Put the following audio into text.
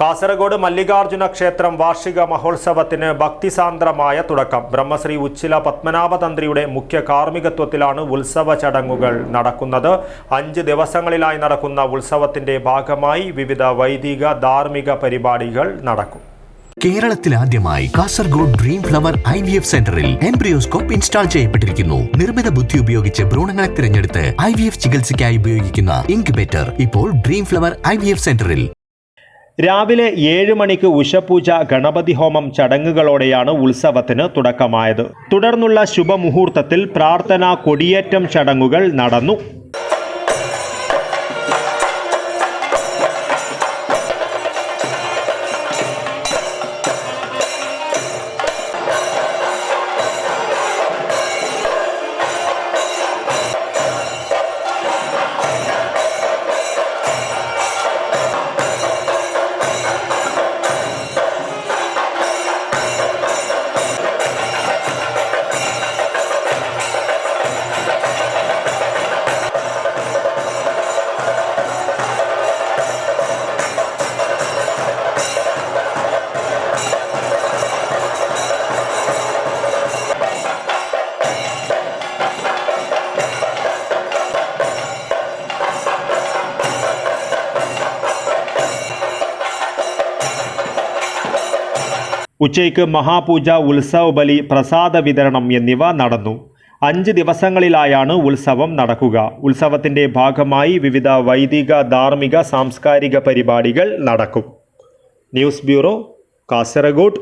കാസർഗോഡ് മല്ലികാർജുന ക്ഷേത്രം വാർഷിക മഹോത്സവത്തിന് ഭക്തിസാന്ദ്രമായ തുടക്കം. ബ്രഹ്മശ്രീ ഉച്ചില പത്മനാഭ തന്ത്രിയുടെ മുഖ്യ കാർമ്മികത്വത്തിലാണ് ഉത്സവ ചടങ്ങുകൾ നടക്കുന്നത്. അഞ്ച് ദിവസങ്ങളിലായി നടക്കുന്ന ഉത്സവത്തിന്റെ ഭാഗമായി വിവിധ വൈദിക ധാർമ്മിക പരിപാടികൾ നടക്കും. കേരളത്തിൽ ആദ്യമായി Kasaragod dream flower I V F സെന്ററിൽ എംബ്രിയോസ്കോപ്പ് ഇൻസ്റ്റാൾ ചെയ്യപ്പെട്ടിരിക്കുന്നു. നിർമ്മിത ബുദ്ധി ഉപയോഗിച്ച് ഭ്രൂണങ്ങളെ തിരഞ്ഞെടുത്ത് ഐ വി എഫ് ചികിത്സയ്ക്കായി ഉപയോഗിക്കുന്ന ഇൻക്യുബേറ്റർ ഇപ്പോൾ dream flower I V F സെന്ററിൽ രാവിലെ ഏഴ് മണിക്ക് ഉഷപൂജ ഗണപതി ഹോമം ചടങ്ങുകളോടെയാണ് ഉത്സവത്തിന് തുടക്കമായത്. തുടർന്നുള്ള ശുഭമുഹൂർത്തത്തിൽ പ്രാർത്ഥന കൊടിയേറ്റം ചടങ്ങുകൾ നടന്നു. ഉച്ചയ്ക്ക് മഹാപൂജ ഉത്സവ ബലി പ്രസാദ വിതരണം എന്നിവ നടന്നു. അഞ്ച് ദിവസങ്ങളിലായാണ് ഉത്സവം നടക്കുക. ഉത്സവത്തിന്റെ ഭാഗമായി വിവിധ വൈദിക ധാർമ്മിക സാംസ്കാരിക പരിപാടികൾ നടക്കും. News bureau Kasaragod.